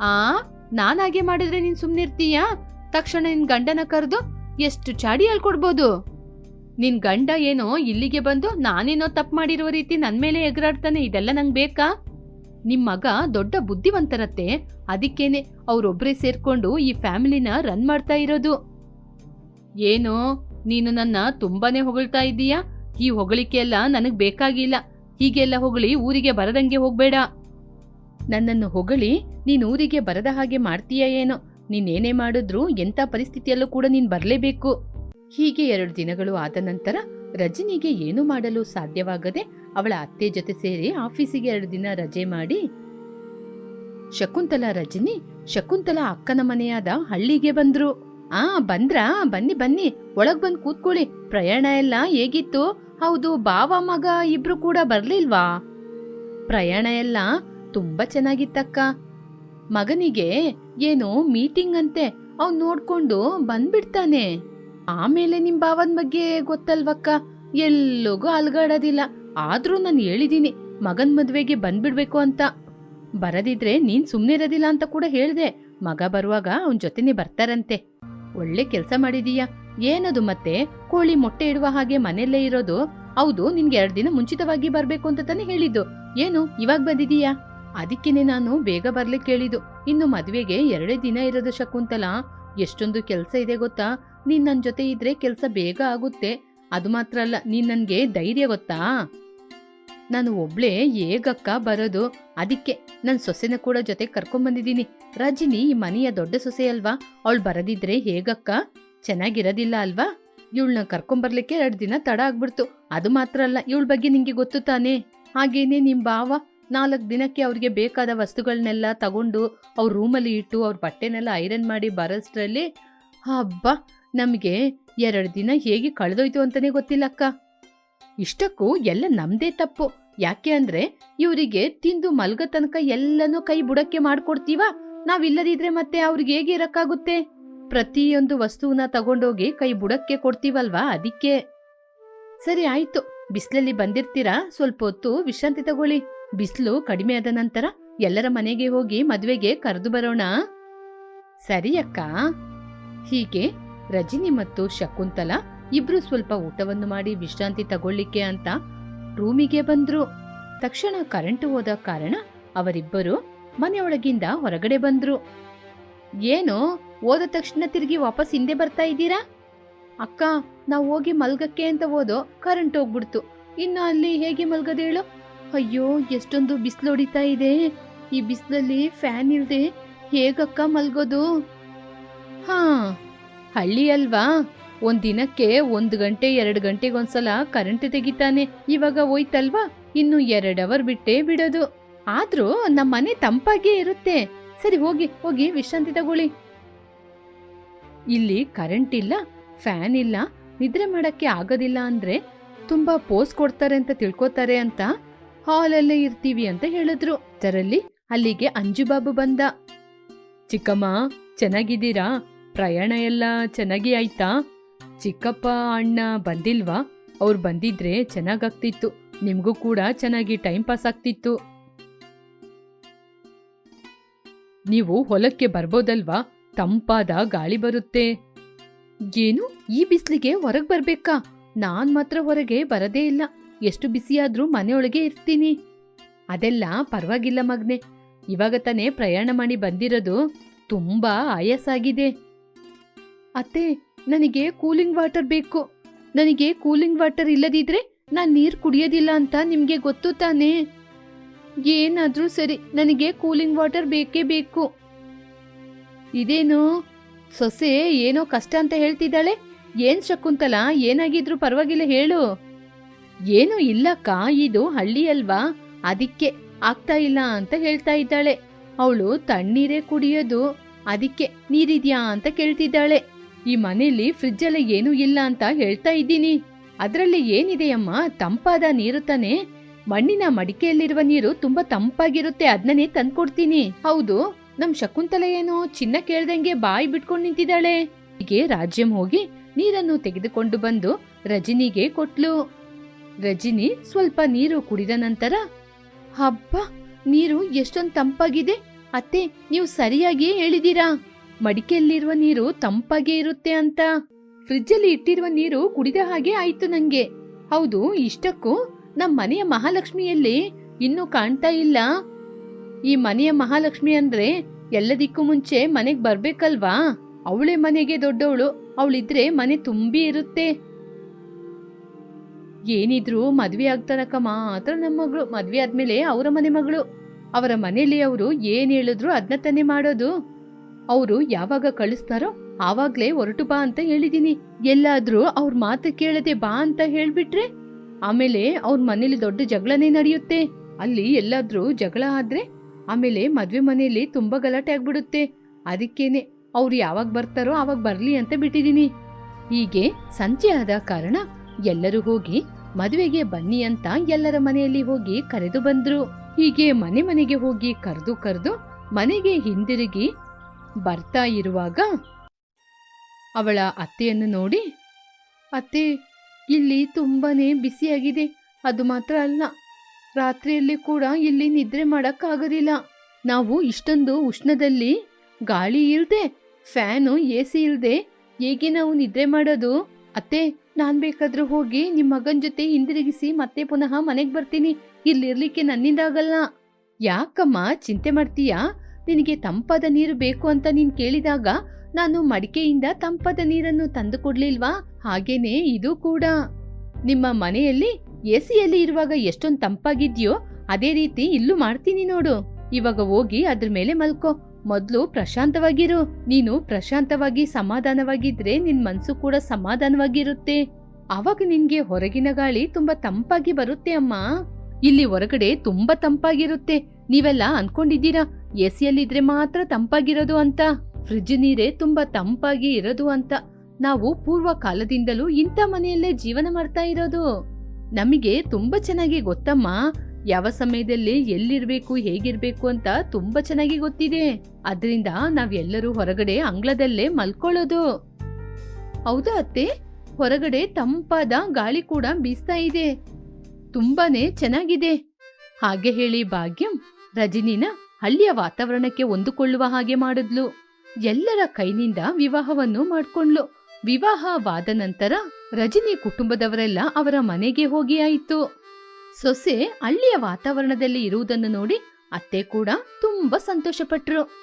ಆ, ನಾನ್ ಹಾಗೆ ಮಾಡಿದ್ರೆ ನೀನ್ ಸುಮ್ನಿರ್ತೀಯಾ? ತಕ್ಷಣ ನಿನ್ ಗಂಡನ ಕರೆದು ಎಷ್ಟು ಚಾಡಿ ಹೇಳ್ಕೊಡ್ಬೋದು ನಿನ್ ಗಂಡ ಏನೋ ಇಲ್ಲಿಗೆ ಬಂದು ನಾನೇನೋ ತಪ್ಪು ಮಾಡಿರುವ ರೀತಿ ನನ್ ಮೇಲೆ ಎಗರಾಡ್ತಾನೆ, ಇದೆಲ್ಲ ನಂಗೆ ಬೇಕಾ? ನಿಮ್ ಮಗ ದೊಡ್ಡ ಬುದ್ಧಿವಂತರತ್ತೆ ಅದಕ್ಕೇನೆ ಅವ್ರೊಬ್ರೇ ಸೇರ್ಕೊಂಡು ಈ ಫ್ಯಾಮಿಲಿನ ರನ್ ಮಾಡ್ತಾ ಇರೋದು. ಏನು, ನೀನು ನನ್ನ ತುಂಬಾನೇ ಹೊಗಳ್ತಾ ಇದ್ದೀಯಾ? ಈ ಹೊಗಳಿಕೆ ಎಲ್ಲ ನನಗ್ ಬೇಕಾಗಿಲ್ಲ. ಹೀಗೆಲ್ಲ ಹೊಗಳಿ ಊರಿಗೆ ಬರದಂಗೆ ಹೋಗ್ಬೇಡ. ನನ್ನನ್ನು ಹೊಗಳಿ ನೀನು ಊರಿಗೆ ಬರದ ಹಾಗೆ ಮಾಡ್ತೀಯ ಏನೋ? ನೀನೇನೇ ಮಾಡಿದ್ರೂ ಎಂಥ ಪರಿಸ್ಥಿತಿಯಲ್ಲೂ ಕೂಡ ನೀನ್ ಬರಲೇಬೇಕು. ಹೀಗೆ ಎರಡು ದಿನಗಳು ಆದ ನಂತರ ರಜನಿಗೆ ಏನು ಮಾಡಲು ಸಾಧ್ಯವಾಗದೆ ಅವಳ ಅತ್ತೆ ಜೊತೆ ಸೇರಿ ಆಫೀಸಿಗೆ ಎರಡು ದಿನ ರಜೆ ಮಾಡಿ ಶಕುಂತಲಾ ರಜನಿ ಶಕುಂತಲಾ ಅಕ್ಕನ ಮನೆಯಾದ ಹಳ್ಳಿಗೆ ಬಂದ್ರು. ಆ, ಬಂದ್ರಾ? ಬನ್ನಿ ಬನ್ನಿ. ಒಳಗ್ ಬಂದ್ ಕೂತ್ಕೊಳ್ಳಿ. ಪ್ರಯಾಣ ಎಲ್ಲ ಹೇಗಿತ್ತು? ಹೌದು ಬಾವ ಮಗ ಇಬ್ರು ಕೂಡ ಬರ್ಲಿಲ್ವಾ? ಪ್ರಯಾಣ ಎಲ್ಲ ತುಂಬಾ ಚೆನ್ನಾಗಿತ್ತಕ್ಕ. ಮಗನಿಗೆ ಏನೋ ಮೀಟಿಂಗ್ ಅಂತೆ. ಅವ್ನು ನೋಡ್ಕೊಂಡು ಬಂದ್ಬಿಡ್ತಾನೆ. ಆಮೇಲೆ ನಿಮ್ ಬಾವನ್ ಬಗ್ಗೆ ಗೊತ್ತಲ್ವಕ್ಕ? ಎಲ್ಲಿಗೂ ಅಲ್ಗಾಡೋದಿಲ್ಲ. ಆದ್ರೂ ನಾನು ಹೇಳಿದೀನಿ, ಮಗನ್ ಮದ್ವೆಗೆ ಬಂದ್ಬಿಡ್ಬೇಕು ಅಂತ. ಬರದಿದ್ರೆ ನೀನ್ ಸುಮ್ನೆ ಇರೋದಿಲ್ಲ ಅಂತ ಕೂಡ ಹೇಳ್ದೆ. ಮಗ ಬರುವಾಗ ಅವನ್ ಜೊತೆನೆ ಬರ್ತಾರಂತೆ. ಒಳ್ಳೆ ಕೆಲ್ಸ ಮಾಡಿದೀಯ? ಏನದು ಮತ್ತೆ? ಕೋಳಿ ಮೊಟ್ಟೆ ಇಡುವ ಹಾಗೆ ಮನೆಯಲ್ಲೇ ಇರೋದು? ಹೌದು, ನಿನ್ಗೆ ಎರಡ್ ದಿನ ಮುಂಚಿತವಾಗಿ ಬರ್ಬೇಕು ಅಂತ ತಾನೇ ಹೇಳಿದ್ದು. ಏನು, ಇವಾಗ ಬಂದಿದೀಯಾ? ಅದಕ್ಕೇನೆ ನಾನು ಬೇಗ ಬರ್ಲಿಕ್ಕೆ ಕೇಳಿದು ಇನ್ನು ಮದ್ವೆಗೆ ಎರಡೇ ದಿನ ಇರೋದು ಶಕುಂತಲ? ಎಷ್ಟೊಂದು ಕೆಲ್ಸ ಇದೆ ಗೊತ್ತಾ? ನೀನ್ ನನ್ ಜೊತೆ ಇದ್ರೆ ಕೆಲ್ಸ ಬೇಗ ಆಗುತ್ತೆ. ಅದು ಮಾತ್ರ ಅಲ್ಲ, ನೀನ್ ನನಗೆ ಧೈರ್ಯ ಗೊತ್ತಾ? ನಾನು ಒಬ್ಳೆ ಹೇಗಕ್ಕ ಬರೋದು, ಅದಕ್ಕೆ ನನ್ ಸೊಸೆನ ಕೂಡ ಜೊತೆ ಕರ್ಕೊಂಬಂದಿದ್ದೀನಿ ರಜಿನಿ ಈ ಮನೆಯ ದೊಡ್ಡ ಸೊಸೆ ಅಲ್ವಾ? ಅವಳು ಬರದಿದ್ರೆ ಹೇಗಕ್ಕ? ಚೆನ್ನಾಗಿರೋದಿಲ್ಲ ಅಲ್ವಾ? ಇವಳನ್ನ ಕರ್ಕೊಂಬರ್ಲಿಕ್ಕೆ ಎರಡು ದಿನ ತಡ ಆಗ್ಬಿಡ್ತು. ಅದು ಮಾತ್ರ ಅಲ್ಲ, ಇವಳ ಬಗ್ಗೆ ನಿಂಗೆ ಗೊತ್ತು ತಾನೇ? ಹಾಗೇನೆ ನಿಮ್ ಭಾವ? ನಾಲ್ಕು ದಿನಕ್ಕೆ ಅವ್ರಿಗೆ ಬೇಕಾದ ವಸ್ತುಗಳನ್ನೆಲ್ಲ ತಗೊಂಡು ಅವ್ರ ರೂಮಲ್ಲಿ ಇಟ್ಟು ಅವ್ರ ಬಟ್ಟೆನೆಲ್ಲ ಐರನ್ ಮಾಡಿ ಬರೋಷ್ಟರಲ್ಲಿ ಹಬ್ಬ ನಮಗೆ ಎರಡು ದಿನ ಹೇಗೆ ಕಳೆದೋಯ್ತು ಅಂತಾನೆ ಗೊತ್ತಿಲ್ಲ ಅಕ್ಕ ಇಷ್ಟಕ್ಕೂ ಎಲ್ಲ ನಮ್ದೇ ತಪ್ಪು. ಯಾಕೆ ಅಂದ್ರೆ ಇವರಿಗೆ ತಿಂದು ಮಲ್ಗ ತನಕ ಎಲ್ಲನೂ ಕೈ ಬುಡಕ್ಕೆ ಮಾಡ್ಕೊಡ್ತೀವ. ನಾವಿಲ್ಲದಿದ್ರೆ ಮತ್ತೆ ಅವ್ರಿಗೆ ಹೇಗೆ ಇರಕ್ಕಾಗುತ್ತೆ? ಪ್ರತಿಯೊಂದು ವಸ್ತುವನ್ನ ತಗೊಂಡೋಗಿ ಕೈ ಬುಡಕ್ಕೆ ಕೊಡ್ತೀವಲ್ವಾ ಅದಕ್ಕೆ? ಸರಿ ಆಯ್ತು. ಬಿಸಿಲಲ್ಲಿ ಬಂದಿರ್ತೀರಾ? ಸ್ವಲ್ಪ ಹೊತ್ತು ವಿಶ್ರಾಂತಿ ತಗೊಳ್ಳಿ. ಬಿಸಿಲು ಕಡಿಮೆ ಆದ ನಂತರ ಎಲ್ಲರ ಮನೆಗೆ ಹೋಗಿ ಮದುವೆಗೆ ಕರೆದು ಬರೋಣ. ಸರಿ ಅಕ್ಕ. ಹೀಗೆ ರಜಿನಿ ಮತ್ತು ಶಕುಂತಲ ಇಬ್ರು ಸ್ವಲ್ಪ ಊಟವನ್ನು ಮಾಡಿ ವಿಶ್ರಾಂತಿ ತಗೊಳ್ಳಿಕ್ಕೆ ಅಂತ ರೂಮಿಗೆ ಬಂದ್ರು. ತಕ್ಷಣ ಕರೆಂಟ್ ಹೋದ ಕಾರಣ ಅವರಿಬ್ಬರು ಮನೆಯೊಳಗಿಂದ ಹೊರಗಡೆ ಬಂದ್ರು. ಏನು? ಹೋದ ತಕ್ಷಣ ತಿರುಗಿ ವಾಪಸ್ ಹಿಂದೆ ಬರ್ತಾ ಇದ್ದೀರಾ? ಅಕ್ಕ, ನಾವು ಹೋಗಿ ಮಲ್ಗಕ್ಕೆ ಅಂತ ಹೋದೋ ಕರೆಂಟ್ ಹೋಗ್ಬಿಡ್ತು. ಇನ್ನು ಅಲ್ಲಿ ಹೇಗೆ ಮಲ್ಗದೇಳು ಅಯ್ಯೋ, ಎಷ್ಟೊಂದು ಬಿಸಿಲು ಹೊಡಿತಾ ಇದೆ. ಈ ಬಿಸಿಲಲ್ಲಿ ಫ್ಯಾನ್ ಇಲ್ದೆ ಹೇಗಕ್ಕ ಮಲ್ಗೋದು? ಹಾ ಹಳ್ಳಿ ಅಲ್ವಾ? ಒಂದ್ ದಿನಕ್ಕೆ ಒಂದ್ ಗಂಟೆ, ಎರಡು ಗಂಟೆಗೊಂದ್ಸಲ ಕರೆಂಟ್ ತೆಗಿತಾನೆ. ಇವಾಗ ಹೋಯ್ತಲ್ವಾ? ಇನ್ನು ಎರಡ್ ಅವರ್ ಬಿಟ್ಟೇ ಬಿಡೋದು. ಆದ್ರೂ ನಮ್ಮ ಮನೆ ತಂಪಾಗೇ ಇರುತ್ತೆ. ಸರಿ, ಹೋಗಿ ಹೋಗಿ ವಿಶ್ರಾಂತಿ ತಗೊಳ್ಳಿ. ಇಲ್ಲಿ ಕರೆಂಟ್ ಇಲ್ಲ ಫ್ಯಾನ್ ಇಲ್ಲ, ನಿದ್ರೆ ಮಾಡಕ್ಕೆ ಆಗೋದಿಲ್ಲ ಅಂದ್ರೆ ತುಂಬಾ ಪೋಸ್ ಕೊಡ್ತಾರೆ ಅಂತ ತಿಳ್ಕೊತಾರೆ ಅಂತ ಹಾಲಲ್ಲೇ ಇರ್ತೀವಿ ಅಂತ ಹೇಳಿದ್ರು. ಅದರಲ್ಲಿ ಅಲ್ಲಿಗೆ ಅಂಜುಬಾಬು ಬಂದ. ಚಿಕ್ಕಮ್ಮ, ಚೆನ್ನಾಗಿದ್ದೀರಾ? ಪ್ರಯಾಣ ಎಲ್ಲ ಚೆನ್ನಾಗಿ ಆಯ್ತಾ? ಚಿಕ್ಕಪ್ಪ, ಅಣ್ಣ ಬಂದಿಲ್ವಾ? ಅವ್ರು ಬಂದಿದ್ರೆ ಚೆನ್ನಾಗಾಗ್ತಿತ್ತು. ನಿಮ್ಗೂ ಕೂಡ ಚೆನ್ನಾಗಿ ಟೈಮ್ ಪಾಸ್ ಆಗ್ತಿತ್ತು. ನೀವು ಹೊಲಕ್ಕೆ ಬರ್ಬೋದಲ್ವಾ? ತಂಪಾದ ಗಾಳಿ ಬರುತ್ತೆ. ಏನು? ಈ ಬಿಸಿಲಿಗೆ ಹೊರಗೆ ಬರ್ಬೇಕಾ? ನಾನ್ ಮಾತ್ರ ಹೊರಗೆ ಬರದೇ ಇಲ್ಲ. ಎಷ್ಟು ಬಿಸಿಯಾದ್ರೂ ಮನೆಯೊಳಗೆ ಇರ್ತೀನಿ. ಅದೆಲ್ಲ ಪರವಾಗಿಲ್ಲ ಮಗ್ನೆ. ಇವಾಗ ತಾನೇ ಪ್ರಯಾಣ ಮಾಡಿ ಬಂದಿರೋದು ತುಂಬಾ ಆಯಾಸ ಆಗಿದೆ. ಅತ್ತೆ, ನನಗೆ ಕೂಲಿಂಗ್ ವಾಟರ್ ಬೇಕು. ನನಗೆ ಕೂಲಿಂಗ್ ವಾಟರ್ ಇಲ್ಲದಿದ್ರೆ ನಾನು ನೀರು ಕುಡಿಯೋದಿಲ್ಲ ಅಂತ ನಿಮಗೆ ಗೊತ್ತು ತಾನೇ? ಏನಾದರೂ ಸರಿ, ನನಗೆ ಕೂಲಿಂಗ್ ವಾಟರ್ ಬೇಕೇ ಬೇಕು. ಇದೇನು? ಸೊಸೆ ಏನೋ ಕಷ್ಟ ಅಂತ ಹೇಳ್ತಿದ್ದಾಳೆ. ಏನ್ ಶಕುಂತಲ, ಏನಾಗಿದ್ರು ಪರವಾಗಿಲ್ಲ ಹೇಳು. ಏನು ಇಲ್ಲಕ್ಕ, ಇದು ಹಳ್ಳಿ ಅಲ್ವಾ? ಅದಕ್ಕೆ ಆಗ್ತಾ ಇಲ್ಲ ಅಂತ ಹೇಳ್ತಾ ಇದ್ದಾಳೆ. ಅವಳು ತಣ್ಣೀರೇ ಕುಡಿಯೋದು. ಅದಕ್ಕೆ ನೀರಿದ್ಯಾ ಅಂತ ಕೇಳ್ತಿದ್ದಾಳೆ. ಈ ಮನೆಯಲ್ಲಿ ಫ್ರಿಜ್ ಎಲ್ಲ ಏನೂ ಇಲ್ಲ ಅಂತ ಹೇಳ್ತಾ ಇದ್ದೀನಿ. ಅದ್ರಲ್ಲಿ ಏನಿದೆಯಮ್ಮ ತಂಪಾದ ನೀರು ತಾನೆ? ಮಣ್ಣಿನ ಮಡಿಕೆಯಲ್ಲಿರುವ ನೀರು ತುಂಬಾ ತಂಪಾಗಿರುತ್ತೆ ಅದನ್ನೇ ತಂದ್ಕೊಡ್ತೀನಿ. ಹೌದು, ನಮ್ ಶಕುಂತಲ ಏನೋ ಚಿನ್ನ ಕೇಳ್ದಂಗೆ ಬಾಯಿ ಬಿಟ್ಕೊಂಡು ನಿಂತಿದ್ದಾಳೆ. ಹೀಗೆ ರಾಜ್ಯಂ ಹೋಗಿ ನೀರನ್ನು ತೆಗೆದುಕೊಂಡು ಬಂದು ರಜನಿಗೆ ಕೊಟ್ಲು. ರಜಿನಿ ಸ್ವಲ್ಪ ನೀರು ಕುಡಿದ ನಂತರ, ಹಬ್ಬ, ನೀರು ಎಷ್ಟೊಂದು ತಂಪಾಗಿದೆ. ಅತ್ತೆ, ನೀವು ಸರಿಯಾಗಿಯೇ ಹೇಳಿದೀರಾ? ಮಡಿಕೆಯಲ್ಲಿರುವ ನೀರು ತಂಪಾಗೇ ಇರುತ್ತೆ ಅಂತ. ಫ್ರಿಜ್ಜಲ್ಲಿ ಇಟ್ಟಿರುವ ನೀರು ಕುಡಿದ ಹಾಗೆ ಆಯ್ತು ನಂಗೆ. ಹೌದು, ಇಷ್ಟಕ್ಕೂ ನಮ್ಮ ಮನೆಯ ಮಹಾಲಕ್ಷ್ಮಿಯಲ್ಲಿ ಇನ್ನೂ ಕಾಣ್ತಾ ಇಲ್ಲ. ಈ ಮನೆಯ ಮಹಾಲಕ್ಷ್ಮಿ ಅಂದ್ರೆ ಎಲ್ಲದಕ್ಕೂ ಮುಂಚೆ ಮನೆಗ್ ಬರ್ಬೇಕಲ್ವಾ? ಅವಳೇ ಮನೆಗೆ ದೊಡ್ಡವಳು, ಅವಳಿದ್ರೆ ಮನೆ ತುಂಬಿ ಇರುತ್ತೆ. ಏನಿದ್ರು ಮದ್ವೆ ಆಗ್ತಾನಕ್ಕ ಮಾತ್ರ ನಮ್ಮ ಮಗಳು, ಮದ್ವೆ ಆದ್ಮೇಲೆ ಅವರ ಮನೆ ಮಗಳು. ಅವರ ಮನೆಯಲ್ಲಿ ಅವರು ಏನ್ ಹೇಳಿದ್ರು ಅದನ್ನ ತಾನೇ ಮಾಡೋದು. ಅವರು ಯಾವಾಗ ಕಳಿಸ್ತಾರೋ ಆವಾಗ್ಲೇ ಹೊರಟು ಬಾ ಅಂತ ಹೇಳಿದೀನಿ. ಎಲ್ಲಾದ್ರೂ ಅವ್ರ ಮಾತು ಕೇಳದೆ ಬಾ ಅಂತ ಹೇಳ್ಬಿಟ್ರೆ ಆಮೇಲೆ ಅವ್ರ ಮನೇಲಿ ದೊಡ್ಡ ಜಗಳನೇ ನಡೆಯುತ್ತೆ. ಅಲ್ಲಿ ಎಲ್ಲಾದ್ರೂ ಜಗಳ ಆದ್ರೆ ಆಮೇಲೆ ಮದ್ವೆ ಮನೆಯಲ್ಲಿ ತುಂಬಾ ಗಲಾಟೆ ಆಗ್ಬಿಡುತ್ತೆ. ಅದಕ್ಕೇನೆ ಅವ್ರು ಯಾವಾಗ ಬರ್ತಾರೋ ಆವಾಗ ಬರ್ಲಿ ಅಂತ ಬಿಟ್ಟಿದೀನಿ. ಹೀಗೆ ಸಂಜೆ ಆದ ಕಾರಣ ಎಲ್ಲರೂ ಹೋಗಿ ಮದುವೆಗೆ ಬನ್ನಿ ಅಂತ ಎಲ್ಲರ ಮನೆಯಲ್ಲಿ ಹೋಗಿ ಕರೆದು ಬಂದ್ರು. ಹೀಗೆ ಮನೆ ಮನೆಗೆ ಹೋಗಿ ಕರೆದು ಕರೆದು ಮನೆಗೆ ಹಿಂದಿರುಗಿ ಬರ್ತಾ ಇರುವಾಗ ಅವಳ ಅತ್ತೆಯನ್ನು ನೋಡಿ, ಅತ್ತೆ, ಇಲ್ಲಿ ತುಂಬಾನೇ ಬಿಸಿಯಾಗಿದೆ. ಅದು ಮಾತ್ರ ಅಲ್ಲ, ರಾತ್ರಿಯಲ್ಲಿ ಕೂಡ ಇಲ್ಲಿ ನಿದ್ರೆ ಮಾಡೋಕ್ಕಾಗೋದಿಲ್ಲ. ನಾವು ಇಷ್ಟೊಂದು ಉಷ್ಣದಲ್ಲಿ ಗಾಳಿ ಇಲ್ಲದೆ ಫ್ಯಾನು ಎ ಸಿ ಇಲ್ಲದೆ ಹೇಗೆ ನಾವು ನಿದ್ರೆ ಮಾಡೋದು? ಅತ್ತೆ, ನಾನು ಬೇಕಾದರೂ ಹೋಗಿ ನಿಮ್ಮ ಮಗನ ಜೊತೆ ಹಿಂದಿರುಗಿಸಿ ಮತ್ತೆ ಪುನಃ ಮನೆಗೆ ಬರ್ತೀನಿ. ಇಲ್ಲಿರ್ಲಿಕ್ಕೆ ನನ್ನಿಂದಾಗಲ್ಲ. ಯಾಕಮ್ಮ, ಚಿಂತೆ ಮಾಡ್ತೀಯಾ? ನಿನಗೆ ತಂಪಾದ ನೀರು ಬೇಕು ಅಂತ ನೀನ್ ಕೇಳಿದಾಗ ನಾನು ಮಡಿಕೆಯಿಂದ ತಂಪಾದ ನೀರನ್ನು ತಂದು ಕೊಡ್ಲಿಲ್ವಾ? ಹಾಗೇನೆ ಇದು ಕೂಡ. ನಿಮ್ಮ ಮನೆಯಲ್ಲಿ ಎಸಿಯಲ್ಲಿ ಇರುವಾಗ ಎಷ್ಟೊಂದು ತಂಪಾಗಿದ್ಯೋ ಅದೇ ರೀತಿ ಇಲ್ಲೂ ಮಾಡ್ತೀನಿ ನೋಡು. ಇವಾಗ ಹೋಗಿ ಅದ್ರ ಮೇಲೆ ಮಲ್ಕೋ. ಮೊದಲು ಪ್ರಶಾಂತವಾಗಿರು. ನೀನು ಪ್ರಶಾಂತವಾಗಿ ಸಮಾಧಾನವಾಗಿದ್ರೆ ನಿನ್ ಮನ್ಸು ಕೂಡ ಸಮಾಧಾನವಾಗಿರುತ್ತೆ. ಅವಾಗ ನಿನ್ಗೆ ಹೊರಗಿನ ಗಾಳಿ ತುಂಬಾ ತಂಪಾಗಿ ಬರುತ್ತೆ ಅಮ್ಮ. ಇಲ್ಲಿ ಹೊರಗಡೆ ತುಂಬಾ ತಂಪಾಗಿರುತ್ತೆ. ನೀವೆಲ್ಲ ಅನ್ಕೊಂಡಿದ್ದೀರಾ? ಎಸಿಯಲ್ಲಿದ್ರೆ ಮಾತ್ರ ತಂಪಾಗಿರೋದು ಅಂತ. ಫ್ರಿಜ್ ನೀರೇ ತುಂಬಾ ತಂಪಾಗಿ ಇರೋದು ಅಂತ. ನಾವು ಪೂರ್ವ ಕಾಲದಿಂದಲೂ ಇಂಥ ಮನೆಯಲ್ಲೇ ಜೀವನ ಮಾಡ್ತಾ ಇರೋದು. ನಮಗೆ ತುಂಬಾ ಚೆನ್ನಾಗಿ ಗೊತ್ತಮ್ಮ. ಯಾವ ಸಮಯದಲ್ಲಿ ಎಲ್ಲಿರ್ಬೇಕು, ಹೇಗಿರ್ಬೇಕು ಅಂತ ತುಂಬಾ ಚೆನ್ನಾಗಿ ಗೊತ್ತಿದೆ. ಅದರಿಂದ ನಾವೆಲ್ಲರೂ ಹೊರಗಡೆ ಅಂಗಳದಲ್ಲೇ ಮಲ್ಕೊಳ್ಳೋದು. ಹೌದಾ ಅತ್ತೆ? ಹೊರಗಡೆ ತಂಪಾದ ಗಾಳಿ ಕೂಡ ಬೀಸ್ತಾ ಇದೆ. ತುಂಬಾನೇ ಚೆನ್ನಾಗಿದೆ. ಹಾಗೆ ಹೇಳಿ ಭಾಗ್ಯಂ. ರಜನಿನ ಹಳ್ಳಿಯ ವಾತಾವರಣಕ್ಕೆ ಹೊಂದಿಕೊಳ್ಳುವ ಹಾಗೆ ಮಾಡಿದ್ಲು. ಎಲ್ಲರ ಕೈನಿಂದ ವಿವಾಹವನ್ನು ಮಾಡ್ಕೊಂಡ್ಲು ವಿವಾಹವಾದ ನಂತರ ರಜನಿ ಕುಟುಂಬದವರೆಲ್ಲ ಅವರ ಮನೆಗೆ ಹೋಗಿ ಆಯಿತು. ಸೊಸೆ ಹಳ್ಳಿಯ ವಾತಾವರಣದಲ್ಲಿ ಇರುವುದನ್ನು ನೋಡಿ ಅತ್ತೆ ಕೂಡ ತುಂಬಾ ಸಂತೋಷಪಟ್ರು.